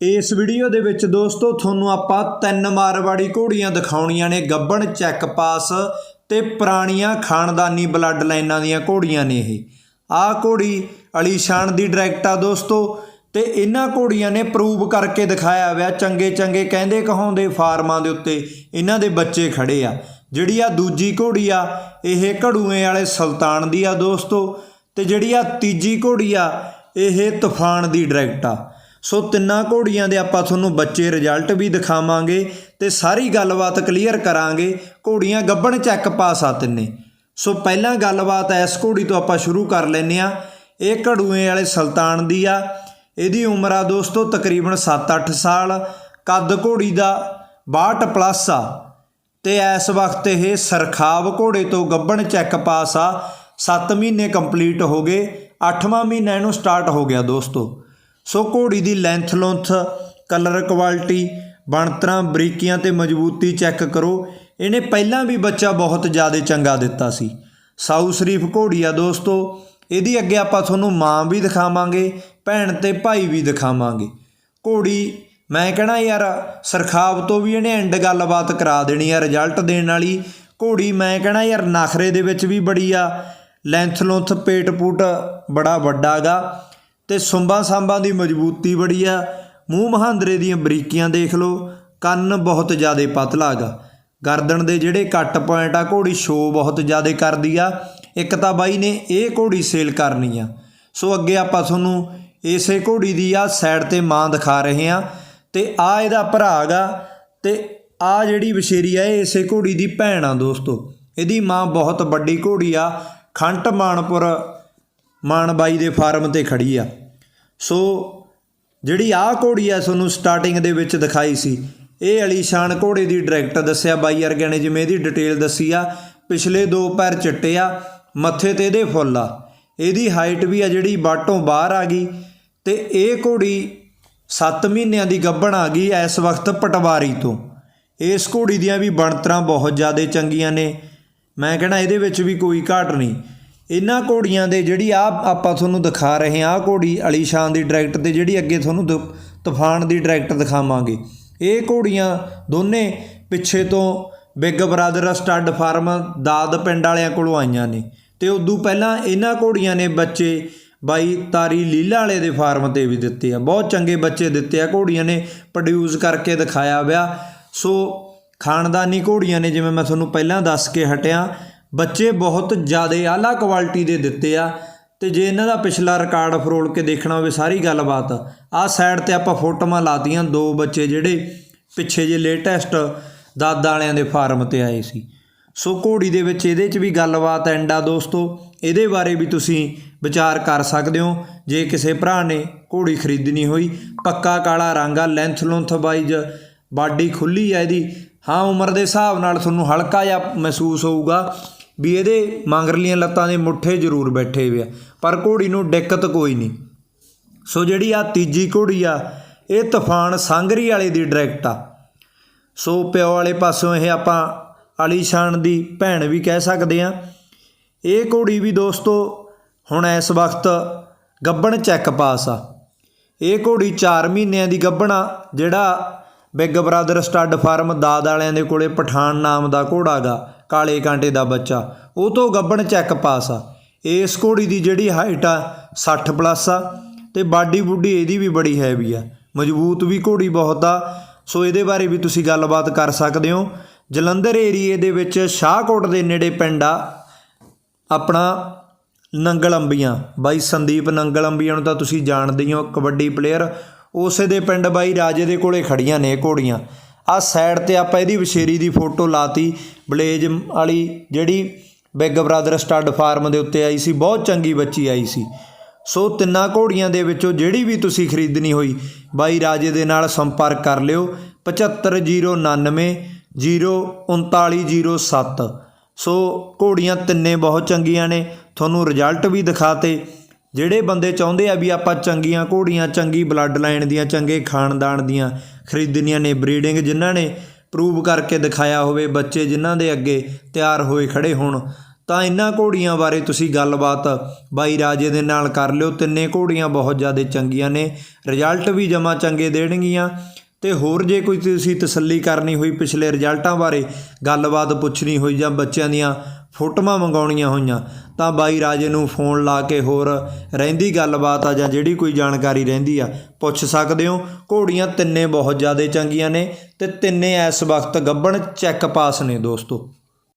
ਇਸ ਵੀਡੀਓ ਦੇ ਵਿੱਚ ਦੋਸਤੋ ਤੁਹਾਨੂੰ ਆਪਾਂ ਤਿੰਨ ਮਾਰਵਾੜੀ ਘੋੜੀਆਂ ਦਿਖਾਉਣੀਆਂ ਨੇ, ਗੱਬਣ, ਚੈੱਕ ਪਾਸ ਤੇ ਪੁਰਾਣੀਆਂ ਖਾਨਦਾਨੀ ਬਲੱਡ ਲਾਈਨਾਂ ਦੀਆਂ ਘੋੜੀਆਂ ਨੇ ਇਹ। ਆਹ ਘੋੜੀ ਅਲੀਸ਼ਾਨ ਦੀ ਡਾਇਰੈਕਟ ਆ ਦੋਸਤੋ ਤੇ ਇਹਨਾਂ ਘੋੜੀਆਂ ਨੇ ਪ੍ਰੂਵ ਕਰਕੇ ਦਿਖਾਇਆ ਹੋਇਆ, ਚੰਗੇ ਚੰਗੇ ਕਹਿੰਦੇ ਕਹਾਉਂਦੇ ਫਾਰਮਾਂ ਦੇ ਉੱਤੇ ਇਹਨਾਂ ਦੇ ਬੱਚੇ ਖੜੇ ਆ। ਜਿਹੜੀ ਆ ਦੂਜੀ ਘੋੜੀ ਆ, ਇਹ ਘੜੂਏ ਵਾਲੇ ਸੁਲਤਾਨ ਦੀ ਆ ਦੋਸਤੋ ਤੇ ਜਿਹੜੀ ਆ ਤੀਜੀ ਘੋੜੀ ਆ, ਇਹ ਤੂਫਾਨ ਦੀ ਡਾਇਰੈਕਟ ਆ। ਸੋ ਤਿੰਨਾਂ ਘੋੜੀਆਂ ਦੇ ਆਪਾਂ ਤੁਹਾਨੂੰ ਬੱਚੇ ਰਿਜ਼ਲਟ ਵੀ ਦਿਖਾਵਾਂਗੇ ਤੇ ਸਾਰੀ ਗੱਲਬਾਤ ਕਲੀਅਰ ਕਰਾਂਗੇ। ਘੋੜੀਆਂ ਗੱਬਣ ਚੈੱਕ ਪਾਸ ਆ ਤਿੰਨੇ। ਸੋ ਪਹਿਲਾਂ ਗੱਲਬਾਤ ਇਸ ਘੋੜੀ ਤੋਂ ਆਪਾਂ ਸ਼ੁਰੂ ਕਰ ਲੈਨੇ ਆ ਇਹ ਘੜੂਏ ਵਾਲੇ ਸੁਲਤਾਨ ਦੀ ਆ। ਇਹਦੀ ਉਮਰ ਆ ਦੋਸਤੋ ਤਕਰੀਬਨ 7-8 ਸਾਲ। ਕੱਦ ਘੋੜੀ ਦਾ 62 ਪਲੱਸ ਆ। ਤੇ ਇਸ ਵਕਤ ਇਹ ਸਰਖਾਵ ਘੋੜੇ ਤੋਂ ਗੱਬਣ ਚੈੱਕ ਪਾਸ ਆ 7 ਮਹੀਨੇ ਕੰਪਲੀਟ ਹੋ ਗਏ। 8ਵਾਂ ਮਹੀਨਾ ਇਹਨੂੰ ਸਟਾਰਟ ਹੋ ਗਿਆ ਦੋਸਤੋ। ਸੋ ਘੋੜੀ ਦੀ ਲੈਂਥ ਲੌਂਥ ਕਲਰ ਕੁਆਲਿਟੀ ਬਣਤਰਾਂ, ਬਰੀਕੀਆਂ ਤੇ ਮਜ਼ਬੂਤੀ ਚੈੱਕ ਕਰੋ। ਇਹਨੇ ਪਹਿਲਾਂ ਵੀ ਬੱਚਾ ਬਹੁਤ ਜ਼ਿਆਦਾ ਚੰਗਾ ਦਿੱਤਾ ਸੀ। ਸਾਊ ਸ਼ਰੀਫ ਘੋੜੀ ਆ ਦੋਸਤੋ, ਇਹਦੀ ਅੱਗੇ ਆਪਾਂ ਤੁਹਾਨੂੰ ਮਾਂ ਵੀ ਦਿਖਾਵਾਂਗੇ, ਭੈਣ ਤੇ ਭਾਈ ਵੀ ਦਿਖਾਵਾਂਗੇ। ਘੋੜੀ, ਮੈਂ ਕਹਣਾ ਯਾਰ, ਸਰਖਾਵ ਤੋਂ ਵੀ ਇਹਨੇ ਐਂਡ ਗੱਲਬਾਤ ਕਰਾ ਦੇਣੀ ਆ ਰਿਜ਼ਲਟ ਦੇਣ ਵਾਲੀ। ਘੋੜੀ, ਮੈਂ ਕਹਣਾ ਯਾਰ, ਨਖਰੇ ਦੇ ਵਿੱਚ ਵੀ ਬੜੀ ਆ। ਲੈਂਥ ਲੁੰਥ ਪੇਟ ਪੂਟ ਬੜਾ ਵੱਡਾ ਗਾ। ਤੇ ਸੁੰਬਾਂ ਸਾਂਬਾਂ ਦੀ ਮਜ਼ਬੂਤੀ ਬੜੀ ਆ। ਮੂੰਹ ਮਹਾਂਦਰੇ ਦੀਆਂ ਬਰੀਕੀਆਂ ਦੇਖ ਲਓ, ਕੰਨ ਬਹੁਤ ਜ਼ਿਆਦਾ ਪਤਲਾ ਗਾ। ਗਰਦਨ ਦੇ ਜਿਹੜੇ ਕੱਟ ਪੁਆਇੰਟ ਆ, ਘੋੜੀ ਸ਼ੋ ਬਹੁਤ ਜ਼ਿਆਦਾ ਕਰਦੀ ਆ। ਇੱਕ ਤਾਂ ਬਾਈ ਨੇ ਇਹ ਘੋੜੀ ਸੇਲ ਕਰਨੀ ਆ। ਸੋ ਅੱਗੇ ਆਪਾਂ ਤੁਹਾਨੂੰ ਇਸੇ ਘੋੜੀ ਦੀ ਆ ਸਾਈਡ ਤੇ ਮਾਂ ਦਿਖਾ ਰਹੇ ਆ। ਤੇ ਆ ਇਹਦਾ ਭਰਾ ਗਾ ਤੇ ਆ ਜਿਹੜੀ ਵਿਸ਼ੇਰੀ ਆ, ਇਹ ਇਸੇ ਘੋੜੀ ਦੀ ਭੈਣ ਆ ਦੋਸਤੋ। ਇਹਦੀ ਮਾਂ ਬਹੁਤ ਵੱਡੀ ਘੋੜੀ ਆ, ਖੰਟ ਮਾਨਪੁਰ ਮਾਨ ਬਾਈ ਦੇ ਫਾਰਮ ਤੇ ਖੜੀ ਆ। ਸੋ ਜਿਹੜੀ ਆਹ ਘੋੜੀ ਆ, ਤੁਹਾਨੂੰ ਸਟਾਰਟਿੰਗ ਦੇ ਵਿੱਚ ਦਿਖਾਈ ਸੀ। ਇਹ ਅਲੀਸ਼ਾਨ ਘੋੜੇ ਦੀ ਡਾਇਰੈਕਟ ਦੱਸਿਆ, ਬਾਈ ਅਰਗਿਆ ਨੇ ਜਿਵੇਂ ਇਹਦੀ ਡਿਟੇਲ ਦੱਸੀ ਆ। ਪਿਛਲੇ ਦੋ ਪੈਰ ਚਿੱਟੇ ਆ, ਮੱਥੇ ਤੇ ਇਹਦੇ ਫੁੱਲ ਆ। ਇਹਦੀ ਹਾਈਟ ਵੀ ਆ ਜਿਹੜੀ ਬਾਟੋਂ ਬਾਹਰ ਆ ਗਈ ਤੇ ਇਹ ਘੋੜੀ 7 ਮਹੀਨਿਆਂ ਦੀ ਗੱਭਣ ਆ ਗਈ ਇਸ ਵਕਤ ਪਟਵਾਰੀ ਤੋਂ। ਇਸ ਘੋੜੀ ਦੀਆਂ ਵੀ ਬਣਤਰਾਂ ਬਹੁਤ ਜ਼ਿਆਦਾ ਚੰਗੀਆਂ ਨੇ। ਮੈਂ ਕਹਿਣਾ ਇਹਦੇ ਵਿੱਚ ਵੀ ਕੋਈ ਘਾਟ ਨਹੀਂ। ਇਹਨਾਂ ਘੋੜੀਆਂ ਦੇ ਜਿਹੜੀ ਆ ਆਪਾਂ ਤੁਹਾਨੂੰ ਦਿਖਾ ਰਹੇ ਹਾਂ, ਆਹ ਘੋੜੀ ਅਲੀਸ਼ਾਨ ਦੀ ਡਾਇਰੈਕਟ ਤੇ ਜਿਹੜੀ ਅੱਗੇ ਤੁਹਾਨੂੰ ਦ- ਤੂਫਾਨ ਦੀ ਡਾਇਰੈਕਟ ਦਿਖਾਵਾਂਗੇ। ਇਹ ਘੋੜੀਆਂ ਦੋਨੇ ਪਿੱਛੇ ਤੋਂ big brother stud farm Dad ਪਿੰਡ ਵਾਲਿਆਂ ਕੋਲੋਂ ਆਈਆਂ ਨੇ। ਤੇ ਉਦੋਂ ਪਹਿਲਾਂ ਇਹਨਾਂ ਘੋੜੀਆਂ ਨੇ ਬੱਚੇ ਬਾਈ ਤਾਰੀ ਲੀਲਾ ਵਾਲੇ ਦੇ ਫਾਰਮ ਤੇ ਵੀ ਦਿੱਤੇ ਆ। ਬਹੁਤ ਚੰਗੇ ਬੱਚੇ ਦਿੱਤੇ ਆ। ਘੋੜੀਆਂ ਨੇ ਪ੍ਰੋਡਿਊਸ ਕਰਕੇ ਦਿਖਾਇਆ ਵਿਆ। ਸੋ ਖਾਨਦਾਨੀ ਘੋੜੀਆਂ ਨੇ, ਜਿਵੇਂ ਮੈਂ ਤੁਹਾਨੂੰ ਪਹਿਲਾਂ ਦੱਸ ਕੇ ਹਟਿਆ ਬੱਚੇ ਬਹੁਤ ਜ਼ਿਆਦਾ ਆਲਾ ਕੁਆਲਿਟੀ ਦੇ ਦਿੱਤੇ ਆ ਤੇ ਜੇ ਇਹਨਾਂ ਦਾ ਪਿਛਲਾ ਰਿਕਾਰਡ ਫਰੋਲ ਕੇ ਦੇਖਣਾ ਹੋਵੇ ਸਾਰੀ ਗੱਲਬਾਤ, ਆਹ ਸਾਈਡ ਤੇ ਆਪਾਂ ਫੋਟੋਆਂ ਲਾਤੀਆਂ ਦੋ ਬੱਚੇ ਜਿਹੜੇ ਪਿੱਛੇ ਜੇ ਲੇਟੈਸਟ ਦਾਦਾ ਵਾਲਿਆਂ ਦੇ ਫਾਰਮ ਤੇ ਆਏ ਸੀ। ਸੋ ਘੋੜੀ ਦੇ ਵਿੱਚ ਇਹਦੇ 'ਚ ਵੀ ਗੱਲਬਾਤ ਐਂਡ ਆ ਦੋਸਤੋ, ਇਹਦੇ ਬਾਰੇ ਵੀ ਤੁਸੀਂ ਵਿਚਾਰ ਕਰ ਸਕਦੇ ਹੋ। ਜੇ ਕਿਸੇ ਭਰਾ ਨੇ ਘੋੜੀ ਖਰੀਦਣੀ ਹੋਈ, ਪੱਕਾ ਕਾਲਾ ਰੰਗ ਆ ਲੈਂਥ ਲੁੰਥ ਵਾਈਜ਼ ਬਾਡੀ ਖੁੱਲੀ ਆ ਇਹਦੀ, ਹਾਂ ਉਮਰ ਦੇ ਹਿਸਾਬ ਨਾਲ ਤੁਹਾਨੂੰ ਹਲਕਾ ਜਿਹਾ ਮਹਿਸੂਸ ਹੋਊਗਾ। ਵੀ ਇਹਦੇ ਮੰਗਰਲੀਆਂ ਲੱਤਾਂ ਦੇ ਮੁੱਠੇ ਜ਼ਰੂਰ ਬੈਠੇ ਹੋਏ ਆ, ਪਰ ਘੋੜੀ ਨੂੰ ਦਿੱਕਤ ਕੋਈ ਨਹੀਂ। ਸੋ ਜਿਹੜੀ ਆ ਤੀਜੀ ਘੋੜੀ ਆ, ਇਹ ਤੂਫਾਨ ਸੰਗਰੀ ਵਾਲੇ ਦੀ ਡਾਇਰੈਕਟ ਆ। ਸੋ ਪਿਓ ਵਾਲੇ ਪਾਸੋਂ ਇਹ ਆਪਾਂ ਅਲੀਸ਼ਾਨ ਦੀ ਭੈਣ ਵੀ ਕਹਿ ਸਕਦੇ ਆ ਇਹ ਘੋੜੀ ਵੀ ਦੋਸਤੋ, ਹੁਣ ਇਸ ਵਕਤ ਗੱਬਣ ਚੈੱਕ ਪਾਸ ਆ। ਇਹ ਘੋੜੀ 4 ਮਹੀਨਿਆਂ ਦੀ ਗੱਬਣ ਆ, ਜਿਹੜਾ big brother stud farm Dad ਵਾਲਿਆਂ ਦੇ ਕੋਲੇ ਪਠਾਨ ਨਾਮ ਦਾ ਘੋੜਾ ਗਾ ਕਾਲੇ ਕਾਂਟੇ ਦਾ ਬੱਚਾ। ਉਹ ਤੋਂ ਗੱਬਣ ਚੈੱਕ ਪਾਸ ਆ। ਇਸ ਘੋੜੀ ਦੀ ਜਿਹੜੀ ਹਾਈਟ ਆ 60 ਪਲੱਸ ਆ ਤੇ ਬਾਡੀ ਬੁੱਡੀ ਇਹਦੀ ਵੀ ਬੜੀ ਹੈਵੀ ਆ। ਮਜ਼ਬੂਤ ਵੀ ਘੋੜੀ ਬਹੁਤ ਆ। ਸੋ ਇਹਦੇ ਬਾਰੇ ਵੀ ਤੁਸੀਂ ਗੱਲਬਾਤ ਕਰ ਸਕਦੇ ਹੋ। ਜਲੰਧਰ ਏਰੀਏ ਦੇ ਵਿੱਚ ਸ਼ਾਹਕੋਟ ਦੇ ਨੇੜੇ ਪਿੰਡ ਆ। ਆਪਣਾ ਨੰਗਲ ਅੰਬੀਆਂ ਬਾਈ ਸੰਦੀਪ ਨੰਗਲ ਅੰਬੀਆਂ ਨੂੰ ਤਾਂ ਤੁਸੀਂ ਜਾਣਦੇ ਹੀ ਹੋ, ਕਬੱਡੀ ਪਲੇਅਰ ਉਸੇ ਦੇ ਪਿੰਡ ਬਾਈ ਰਾਜੇ ਦੇ ਕੋਲੇ ਖੜੀਆਂ ਨੇ ਇਹ ਘੋੜੀਆਂ। ਆ ਸਾਈਡ ਤੇ ਆਪਾਂ ਇਹਦੀ ਵਿਸ਼ੇਰੀ ਦੀ ਫੋਟੋ ਲਾਤੀ ਬਲੇਜ ਵਾਲੀ ਜਿਹੜੀ ਬਿੱਗ ਬ੍ਰਦਰ ਸਟੱਡ ਫਾਰਮ ਦੇ ਉੱਤੇ ਆਈ ਸੀ, ਬਹੁਤ ਚੰਗੀ ਬੱਚੀ ਆਈ ਸੀ। ਸੋ ਤਿੰਨਾਂ ਘੋੜੀਆਂ ਦੇ ਵਿੱਚੋਂ ਜਿਹੜੀ ਵੀ ਤੁਸੀਂ ਖਰੀਦਣੀ ਹੋਈ, ਬਾਈ ਰਾਜੇ ਦੇ ਨਾਲ ਸੰਪਰਕ ਕਰ ਲਿਓ 7509 03907 ਸੋ ਘੋੜੀਆਂ ਤਿੰਨੇ ਬਹੁਤ ਚੰਗੀਆਂ ਨੇ, ਤੁਹਾਨੂੰ ਰਿਜ਼ਲਟ ਵੀ ਦਿਖਾਤੇ। ਜਿਹੜੇ ਬੰਦੇ ਚਾਹੁੰਦੇ ਆ ਵੀ ਆਪਾਂ ਚੰਗੀਆਂ ਘੋੜੀਆਂ, ਚੰਗੀ ਬਲੱਡ ਲਾਈਨ ਦੀਆਂ, ਚੰਗੇ ਖਾਨਦਾਨ ਦੀਆਂ ਖਰੀਦਣੀਆਂ ਨੇ ਬਰੀਡਿੰਗ ਜਿਨ੍ਹਾਂ ਨੇ ਪ੍ਰੂਵ ਕਰਕੇ ਦਿਖਾਇਆ ਹੋਵੇ ਬੱਚੇ ਜਿਨ੍ਹਾਂ ਦੇ ਅੱਗੇ ਤਿਆਰ ਹੋਏ ਖੜੇ ਹੋਣ, ਤਾਂ ਇਹਨਾਂ ਘੋੜੀਆਂ ਬਾਰੇ ਤੁਸੀਂ ਗੱਲਬਾਤ ਬਾਈ ਰਾਜੇ ਦੇ ਨਾਲ ਕਰ ਲਿਓ। ਤਿੰਨੇ ਘੋੜੀਆਂ ਬਹੁਤ ਜ਼ਿਆਦਾ ਚੰਗੀਆਂ ਨੇ ਰਿਜ਼ਲਟ ਵੀ ਜਮਾ ਚੰਗੇ ਦੇਣਗੀਆਂ। ਤੇ ਹੋਰ ਜੇ ਕੋਈ ਤੁਸੀਂ ਤਸੱਲੀ ਕਰਨੀ ਹੋਈ, ਪਿਛਲੇ ਰਿਜ਼ਲਟਾਂ ਬਾਰੇ ਗੱਲਬਾਤ ਪੁੱਛਣੀ ਹੋਈ ਜਾਂ ਬੱਚਿਆਂ ਦੀਆਂ ਫੋਟੋਆਂ ਮੰਗਾਉਣੀਆਂ ਹੋਈਆਂ, ਤਾਂ ਬਾਈ ਰਾਜੇ ਨੂੰ ਫੋਨ ਲਾ ਕੇ ਹੋਰ ਰਹਿੰਦੀ ਗੱਲਬਾਤ ਆ ਜਾਂ ਜਿਹੜੀ ਕੋਈ ਜਾਣਕਾਰੀ ਰਹਿੰਦੀ ਆ, ਪੁੱਛ ਸਕਦੇ ਹੋ। ਘੋੜੀਆਂ ਤਿੰਨੇ ਬਹੁਤ ਜ਼ਿਆਦਾ ਚੰਗੀਆਂ ਨੇ ਤੇ ਤਿੰਨੇ ਇਸ ਵਕਤ ਗੱਬਣ ਚੈੱਕ ਪਾਸ ਨੇ ਦੋਸਤੋ।